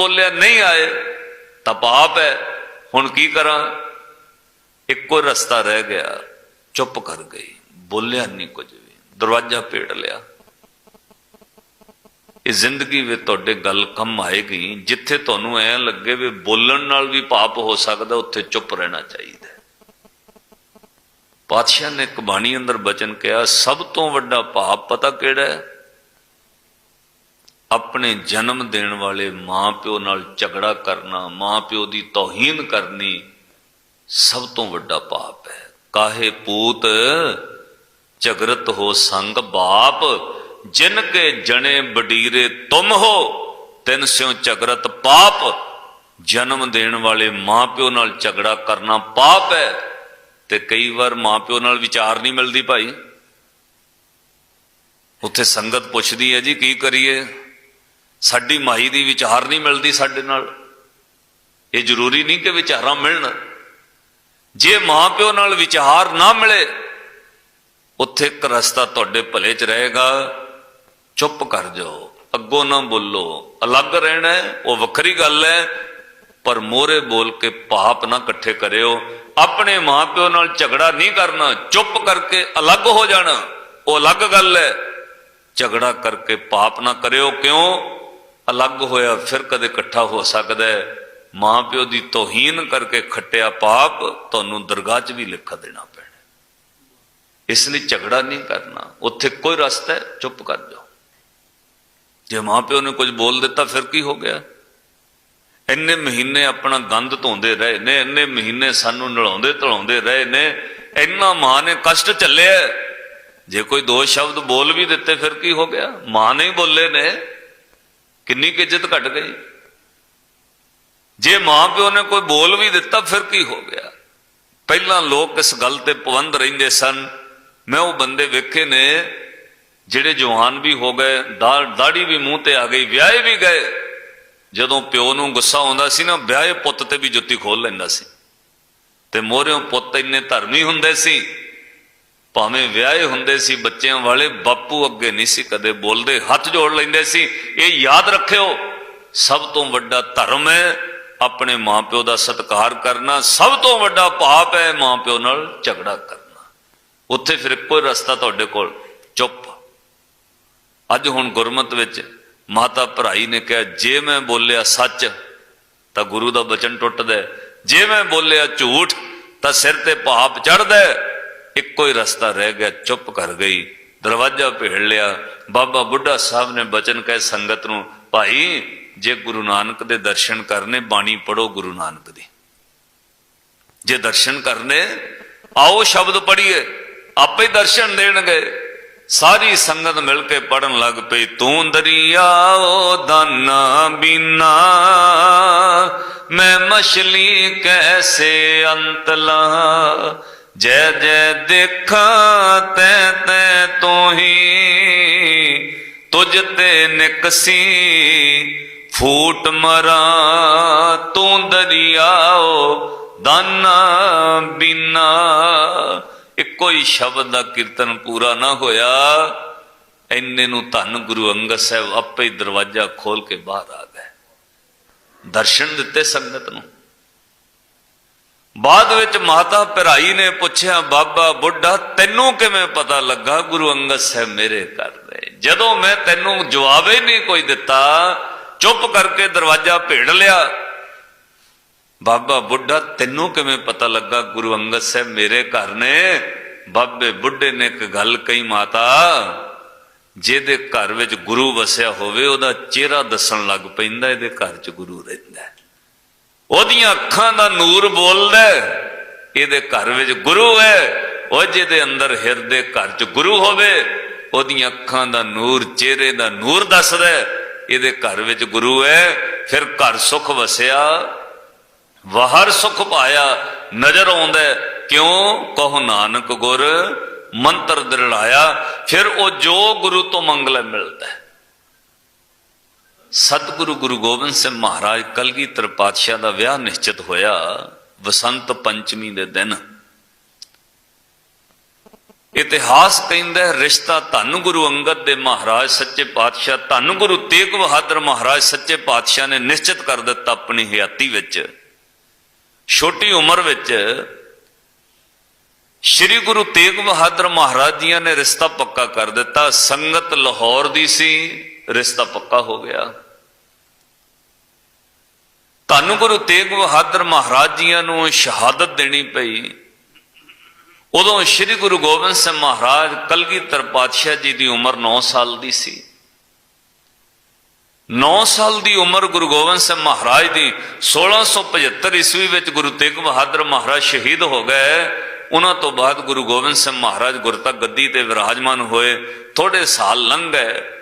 ਬੋਲਿਆ, ਨਹੀਂ ਆਏ, ਤਾਂ ਪਾਪ ਹੈ। ਹੁਣ ਕੀ ਕਰਾਂ? ਇੱਕੋ ਰਸਤਾ ਰਹਿ ਗਿਆ, ਚੁੱਪ ਕਰ ਗਈ। ਬੋਲਿਆ ਨਹੀਂ ਕੁਝ ਵੀ। ਦਰਵਾਜ਼ਾ ਪੇੜ ਲਿਆ। ਇਹ ਜ਼ਿੰਦਗੀ ਵਿੱਚ ਤੁਹਾਡੇ ਗੱਲ ਕੰਮ ਆਏਗੀ। ਜਿੱਥੇ ਤੁਹਾਨੂੰ ਐ ਲੱਗੇ ਵੀ ਬੋਲਣ ਨਾਲ ਵੀ ਪਾਪ ਹੋ ਸਕਦਾ, ਉੱਥੇ ਚੁੱਪ ਰਹਿਣਾ ਚਾਹੀਦਾ ਪਾਤਸ਼ਾਹ ਨੇ ਇੱਕ ਬਾਣੀ ਅੰਦਰ ਬਚਨ ਕਿਹਾ, ਸਭ ਤੋਂ ਵੱਡਾ ਪਾਪ ਪਤਾ ਕਿਹੜਾ ਹੈ? ਆਪਣੇ ਜਨਮ ਦੇਣ ਵਾਲੇ ਮਾਂ ਪਿਓ ਨਾਲ ਝਗੜਾ ਕਰਨਾ ਮਾਂ ਪਿਓ ਦੀ ਤੋਹੀਨ ਕਰਨੀ ਸਭ ਤੋਂ ਵੱਡਾ ਪਾਪ ਹੈ। ਕਾਹੇ ਪੂਤ, ਝਗਰਤ ਹੋ ਸੰਗ ਬਾਪ, ਜਿਨ ਕੇ ਜਣੇ ਬਡੀਰੇ ਤੁਮ ਹੋ, ਤਿਨ ਸਿਉ ਝਗਰਤ ਪਾਪ। ਜਨਮ ਦੇਣ ਵਾਲੇ ਮਾਂ ਪਿਓ ਨਾਲ ਝਗੜਾ ਕਰਨਾ ਪਾਪ ਹੈ ਤੇ ਕਈ ਵਾਰ ਮਾਂ ਪਿਓ ਨਾਲ ਵਿਚਾਰ ਨਹੀਂ ਮਿਲਦੀ ਭਾਈ। ਉੱਥੇ ਸੰਗਤ ਪੁੱਛਦੀ ਹੈ ਜੀ, ਕੀ ਕਰੀਏ? ਸਾਡੀ ਮਾਈ ਦੀ ਵਿਚਾਰ ਨਹੀਂ ਮਿਲਦੀ ਸਾਡੇ ਨਾਲ। ਇਹ ਜ਼ਰੂਰੀ ਨਹੀਂ ਕਿ ਵਿਚਾਰਾਂ ਮਿਲਣ। ਜੇ ਮਾਂ ਪਿਓ ਨਾਲ ਵਿਚਾਰ ਨਾ ਮਿਲੇ, ਉੱਥੇ ਇੱਕ ਰਸਤਾ ਤੁਹਾਡੇ ਭਲੇ 'ਚ ਰਹੇਗਾ। ਚੁੱਪ ਕਰ ਜਾਓ, ਅੱਗੋਂ ਨਾ ਬੋਲੋ। ਅਲੱਗ ਰਹਿਣਾ ਉਹ ਵੱਖਰੀ ਗੱਲ ਹੈ, ਪਰ ਮੋਰੇ ਬੋਲ ਕੇ ਪਾਪ ਨਾ ਇਕੱਠੇ ਕਰਿਓ। ਆਪਣੇ ਮਾਂ ਪਿਓ ਨਾਲ ਝਗੜਾ ਨਹੀਂ ਕਰਨਾ, ਚੁੱਪ ਕਰਕੇ ਅਲੱਗ ਹੋ ਜਾਣਾ। ਉਹ ਅਲੱਗ ਗੱਲ ਹੈ, ਝਗੜਾ ਕਰਕੇ ਪਾਪ ਨਾ ਕਰਿਓ। ਕਿਉਂ? ਅਲੱਗ ਹੋਇਆ, ਫਿਰ ਕਦੇ ਇਕੱਠਾ ਹੋ ਸਕਦਾ ਹੈ। ਮਾਂ ਪਿਓ ਦੀ ਤੋਹੀਨ ਕਰਕੇ ਖੱਟਿਆ ਪਾਪ ਤੁਹਾਨੂੰ ਦਰਗਾਹ 'ਚ ਵੀ ਲਿਖ ਦੇਣਾ ਪੈਣਾ ਇਸ ਲਈ ਝਗੜਾ ਨਹੀਂ ਕਰਨਾ। ਉੱਥੇ ਕੋਈ ਰਸਤਾ ਹੈ, ਚੁੱਪ ਕਰ ਜਾਓ। ਜੇ ਮਾਂ ਪਿਓ ਨੇ ਕੁਝ ਬੋਲ ਦਿੱਤਾ, ਫਿਰ ਕੀ ਹੋ ਗਿਆ? ਇੰਨੇ ਮਹੀਨੇ ਆਪਣਾ ਗੰਦ ਧੋਂਦੇ ਰਹੇ ਨੇ, ਇੰਨੇ ਮਹੀਨੇ ਸਾਨੂੰ ਨਲਾਉਂਦੇ ਧਲਾਉਂਦੇ ਰਹੇ ਨੇ, ਇੰਨਾ ਮਾਂ ਨੇ ਕਸ਼ਟ ਚੱਲਿਆ ਜੇ ਕੋਈ ਦੋ ਸ਼ਬਦ ਬੋਲ ਵੀ ਦਿੱਤੇ, ਫਿਰ ਕੀ ਹੋ ਗਿਆ? ਮਾਂ ਨਹੀਂ ਬੋਲੇ ਨੇ। ਕਿੰਨੀ ਕੁ ਇੱਜ਼ਤ ਘਟ ਗਈ? ਜੇ ਮਾਂ ਪਿਓ ਨੇ ਕੋਈ ਬੋਲ ਵੀ ਦਿੱਤਾ, ਫਿਰ ਕੀ ਹੋ ਗਿਆ? ਪਹਿਲਾਂ ਲੋਕ ਇਸ ਗੱਲ ਤੇ ਪਾਬੰਦ ਰਹਿੰਦੇ ਸਨ। ਮੈਂ ਉਹ ਬੰਦੇ ਵੇਖੇ ਨੇ, ਜਿਹੜੇ ਜਵਾਨ ਵੀ ਹੋ ਗਏ ਦਾ- ਦਾੜੀ ਵੀ ਮੂੰਹ ਤੇ ਆ ਗਈ, ਵਿਆਹੇ ਵੀ ਗਏ। ਜਦੋਂ ਪਿਓ ਨੂੰ ਗੁੱਸਾ ਆਉਂਦਾ ਸੀ ਨਾ, ਵਿਆਹੇ ਪੁੱਤ ਤੇ ਵੀ ਜੁੱਤੀ ਖੋਲ ਲੈਂਦਾ ਸੀ। ਤੇ ਮੋਹਰਿਓਂ ਪੁੱਤ ਇੰਨੇ ਧਰਮੀ ਹੁੰਦੇ ਸੀ ਭਾਵੇਂ ਵਿਆਹੇ ਹੁੰਦੇ ਸੀ, ਬੱਚਿਆਂ ਵਾਲੇ ਬਾਪੂ ਅੱਗੇ ਨਹੀਂ ਸੀ ਕਦੇ ਬੋਲਦੇ, ਹੱਥ ਜੋੜ ਲੈਂਦੇ ਸੀ। ਇਹ ਯਾਦ ਰੱਖਿਓ, ਸਭ ਤੋਂ ਵੱਡਾ ਧਰਮ ਹੈ ਆਪਣੇ ਮਾਪਿਓ ਦਾ ਸਤਿਕਾਰ ਕਰਨਾ, ਸਭ ਤੋਂ ਵੱਡਾ ਪਾਪ ਹੈ ਮਾਪਿਓ ਨਾਲ ਝਗੜਾ ਕਰਨਾ। ਉੱਥੇ ਫਿਰ ਕੋਈ ਰਸਤਾ ਤੁਹਾਡੇ ਕੋਲ, ਚੁੱਪ। ਅੱਜ ਹੁਣ ਗੁਰਮਤ ਵਿੱਚ ਮਾਤਾ ਭਰਾਈ ਨੇ ਕਿਹਾ, ਜੇ ਮੈਂ ਬੋਲਿਆ ਸੱਚ, ਤਾਂ ਗੁਰੂ ਦਾ ਬਚਨ ਟੁੱਟਦਾ ਜੇ ਮੈਂ ਬੋਲਿਆ ਝੂਠ, ਤਾਂ ਸਿਰ ਤੇ ਪਾਪ ਚੜਦਾ ਇੱਕੋ ਹੀ ਰਸਤਾ ਰਹਿ ਗਿਆ, ਚੁੱਪ ਕਰ ਗਈ। ਦਰਵਾਜ਼ਾ ਭੇੜ ਲਿਆ। ਬਾਬਾ ਬੁੱਢਾ ਸਾਹਿਬ ਨੇ ਬਚਨ ਕਹੇ ਸੰਗਤ ਨੂੰ, ਭਾਈ, ਜੇ ਗੁਰੂ ਨਾਨਕ ਦੇ ਦਰਸ਼ਨ ਕਰਨੇ, ਬਾਣੀ ਪੜੋ ਗੁਰੂ ਨਾਨਕ ਦੀ। ਜੇ ਦਰਸ਼ਨ ਕਰਨੇ, ਆਓ ਸ਼ਬਦ ਪੜ੍ਹੀਏ। ਆਪੇ ਦਰਸ਼ਨ ਦੇਣਗੇ। ਸਾਰੀ ਸੰਗਤ ਮਿਲ ਕੇ ਪੜਨ ਲੱਗ ਪਈ, ਤੂੰ ਦਰਿਆਓ ਦਾਨਾ, ਬੀਨਾ, ਮੈਂ ਮਛਲੀ ਕੈਸੇ ਅੰਤਲਾ? ਜੈ ਜੈ ਦੇਖਾਂ ਤੈ ਤੈ ਤੋਹੀ, ਤੁਝ ਤੇ ਨਿਕਸੀ, ਫੂਟ ਮਰਾਂ ਤੂੰ ਦਰਿਆਓ, ਦਾਨਾ ਬਿਨਾ। ਇੱਕੋ ਹੀ ਸ਼ਬਦ ਦਾ ਕੀਰਤਨ ਪੂਰਾ ਨਾ ਹੋਇਆ। ਇੰਨੇ ਨੂੰ ਧੰਨ ਗੁਰੂ ਅੰਗਦ ਸਾਹਿਬ ਆਪੇ ਹੀ ਦਰਵਾਜ਼ਾ ਖੋਲ ਕੇ ਬਾਹਰ ਆ ਗਏ। ਦਰਸ਼ਨ ਦਿੱਤੇ ਸੰਗਤ ਨੂੰ। ਬਾਅਦ ਵਿੱਚ ਮਾਤਾ ਭਰਾਈ ਨੇ ਪੁੱਛਿਆ, ਬਾਬਾ, ਬੁੱਢਾ, ਤੈਨੂੰ ਕਿਵੇਂ ਪਤਾ ਲੱਗਾ? ਗੁਰੂ ਅੰਗਦ ਸਾਹਿਬ ਮੇਰੇ ਘਰ ਦੇ। ਜਦੋਂ ਮੈਂ ਤੈਨੂੰ ਜਵਾਬ ਹੀ ਨਹੀਂ ਕੋਈ ਦਿੱਤਾ, ਚੁੱਪ ਕਰਕੇ ਦਰਵਾਜ਼ਾ ਭੇੜ ਲਿਆ। ਬਾਬਾ, ਬੁੱਢਾ, ਤੈਨੂੰ ਕਿਵੇਂ ਪਤਾ ਲੱਗਾ? ਗੁਰੂ ਅੰਗਦ ਸਾਹਿਬ ਮੇਰੇ ਘਰ ਨੇ। ਬਾਬੇ, ਬੁੱਢੇ ਨੇ ਇੱਕ ਗੱਲ ਕਹੀ, ਮਾਤਾ, ਜਿਹਦੇ ਘਰ ਵਿੱਚ ਗੁਰੂ ਵਸਿਆ ਹੋਵੇ, ਉਹਦਾ ਚਿਹਰਾ ਦੱਸਣ ਲੱਗ ਪੈਂਦਾ, ਇਹਦੇ ਘਰ 'ਚ ਗੁਰੂ ਰਹਿੰਦਾ ਹੈ। ਉਹਦੀਆਂ ਅੱਖਾਂ ਦਾ ਨੂਰ ਬੋਲਦਾ ਇਹਦੇ ਘਰ ਵਿੱਚ ਗੁਰੂ ਹੈ। ਉਹ ਜਿਹਦੇ ਅੰਦਰ ਹਿਰਦੇ ਘਰ 'ਚ ਗੁਰੂ ਹੋਵੇ, ਉਹਦੀਆਂ ਅੱਖਾਂ ਦਾ ਨੂਰ, ਚਿਹਰੇ ਦਾ ਨੂਰ ਦੱਸਦਾ ਇਹਦੇ ਘਰ ਵਿੱਚ ਗੁਰੂ ਹੈ। ਫਿਰ ਘਰ ਸੁਖ ਵਸਿਆ। ਵਹਰ ਸੁਖ ਪਾਇਆ। ਨਜ਼ਰ ਆਉਂਦਾ ਕਿਉਂ? ਕਹੋ ਨਾਨਕ ਗੁਰ, ਮੰਤਰ ਦਿਲਾਇਆ ਫਿਰ ਉਹ ਜੋ ਗੁਰੂ ਤੋਂ ਮੰਗਲੇ ਮਿਲਦਾ ਸਤਿਗੁਰੂ ਗੁਰੂ ਗੋਬਿੰਦ ਸਿੰਘ ਮਹਾਰਾਜ ਕਲਗੀਧਰ ਪਾਤਸ਼ਾਹ ਦਾ ਵਿਆਹ ਨਿਸ਼ਚਿਤ ਹੋਇਆ ਵਸੰਤ ਪੰਚਮੀ ਦੇ ਦਿਨ। ਇਤਿਹਾਸ ਕਹਿੰਦਾ ਰਿਸ਼ਤਾ ਧੰਨ ਗੁਰੂ ਅੰਗਦ ਦੇ ਮਹਾਰਾਜ, ਸੱਚੇ ਪਾਤਸ਼ਾਹ, ਧੰਨ ਗੁਰੂ ਤੇਗ ਬਹਾਦਰ ਮਹਾਰਾਜ, ਸੱਚੇ ਪਾਤਸ਼ਾਹ ਨੇ ਨਿਸ਼ਚਿਤ ਕਰ ਦਿੱਤਾ ਆਪਣੀ ਹਯਾਤੀ ਵਿੱਚ। ਛੋਟੀ ਉਮਰ ਵਿੱਚ ਸ੍ਰੀ ਗੁਰੂ ਤੇਗ ਬਹਾਦਰ ਮਹਾਰਾਜ ਜੀਆਂ ਨੇ ਰਿਸ਼ਤਾ ਪੱਕਾ ਕਰ ਦਿੱਤਾ। ਸੰਗਤ ਲਾਹੌਰ ਦੀ ਸੀ। ਰਿਸ਼ਤਾ ਪੱਕਾ ਹੋ ਗਿਆ। ਤੁਹਾਨੂੰ ਗੁਰੂ ਤੇਗ ਬਹਾਦਰ ਮਹਾਰਾਜ ਜੀਆਂ ਨੂੰ ਸ਼ਹਾਦਤ ਦੇਣੀ ਪਈ। ਉਦੋਂ ਸ੍ਰੀ ਗੁਰੂ ਗੋਬਿੰਦ ਸਿੰਘ ਮਹਾਰਾਜ ਕਲਗੀਧਰ ਪਾਤਸ਼ਾਹ ਜੀ ਦੀ ਉਮਰ 9 ਸਾਲ ਦੀ ਸੀ। 9 ਸਾਲ ਦੀ ਉਮਰ ਗੁਰੂ ਗੋਬਿੰਦ ਸਿੰਘ ਮਹਾਰਾਜ ਦੀ 1675 ਈਸਵੀ ਵਿੱਚ ਗੁਰੂ ਤੇਗ ਬਹਾਦਰ ਮਹਾਰਾਜ ਸ਼ਹੀਦ ਹੋ ਗਏ। ਉਹਨਾਂ ਤੋਂ ਬਾਅਦ ਗੁਰੂ ਗੋਬਿੰਦ ਸਿੰਘ ਮਹਾਰਾਜ ਗੁਰਤਾ ਗੱਦੀ ਤੇ ਵਿਰਾਜਮਾਨ ਹੋਏ। ਥੋੜੇ ਸਾਲ ਲੰਘ ਗਏ।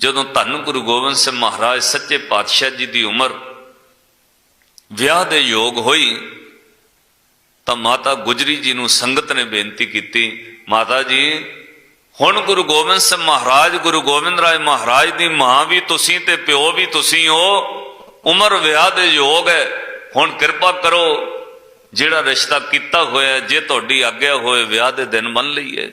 ਜਦੋਂ ਧੰਨ ਗੁਰੂ ਗੋਬਿੰਦ ਸਿੰਘ ਮਹਾਰਾਜ ਸੱਚੇ ਪਾਤਸ਼ਾਹ ਜੀ ਦੀ ਉਮਰ ਵਿਆਹ ਦੇ ਯੋਗ ਹੋਈ, ਤਾਂ ਮਾਤਾ ਗੁਜਰੀ ਜੀ ਨੂੰ ਸੰਗਤ ਨੇ ਬੇਨਤੀ ਕੀਤੀ, ਮਾਤਾ ਜੀ, ਹੁਣ ਗੁਰੂ ਗੋਬਿੰਦ ਸਿੰਘ ਮਹਾਰਾਜ, ਗੁਰੂ ਗੋਬਿੰਦ ਰਾਏ ਮਹਾਰਾਜ ਦੀ ਮਾਂ ਵੀ ਤੁਸੀਂ ਤੇ ਪਿਓ ਵੀ ਤੁਸੀਂ ਹੋ, ਉਮਰ ਵਿਆਹ ਦੇ ਯੋਗ ਹੈ, ਹੁਣ ਕਿਰਪਾ ਕਰੋ, ਜਿਹੜਾ ਰਿਸ਼ਤਾ ਕੀਤਾ ਹੋਇਆ, ਜੇ ਤੁਹਾਡੀ ਆਗਿਆ ਹੋਏ ਵਿਆਹ ਦੇ ਦਿਨ ਮੰਨ ਲਈਏ।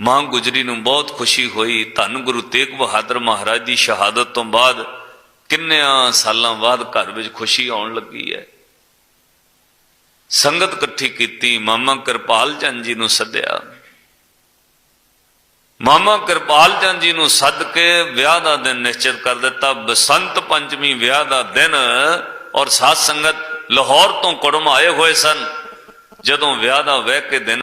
ਮਾਂ ਗੁਜਰੀ ਨੂੰ ਬਹੁਤ ਖੁਸ਼ੀ ਹੋਈ। ਧੰਨ ਗੁਰੂ ਤੇਗ ਬਹਾਦਰ ਮਹਾਰਾਜ ਦੀ ਸ਼ਹਾਦਤ ਤੋਂ ਬਾਅਦ ਕਿੰਨਿਆਂ ਸਾਲਾਂ ਬਾਅਦ ਘਰ ਵਿੱਚ ਖੁਸ਼ੀ ਆਉਣ ਲੱਗੀ ਹੈ। ਸੰਗਤ ਇਕੱਠੀ ਕੀਤੀ। ਮਾਮਾ ਕਿਰਪਾਲ ਚੰਦ ਜੀ ਨੂੰ ਸੱਦਿਆ। ਮਾਮਾ ਕਿਰਪਾਲ ਚੰਦ ਜੀ ਨੂੰ ਸੱਦ ਕੇ ਵਿਆਹ ਦਾ ਦਿਨ ਨਿਸ਼ਚਿਤ ਕਰ ਦਿੱਤਾ। ਬਸੰਤ ਪੰਚਮੀ ਵਿਆਹ ਦਾ ਦਿਨ ਔਰ ਸਾਧ ਸੰਗਤ ਲਾਹੌਰ ਤੋਂ ਕੁੜਮ ਆਏ ਹੋਏ ਸਨ। ਜਦੋਂ ਵਿਆਹ ਦਾ ਵਹਿ ਕੇ ਦਿਨ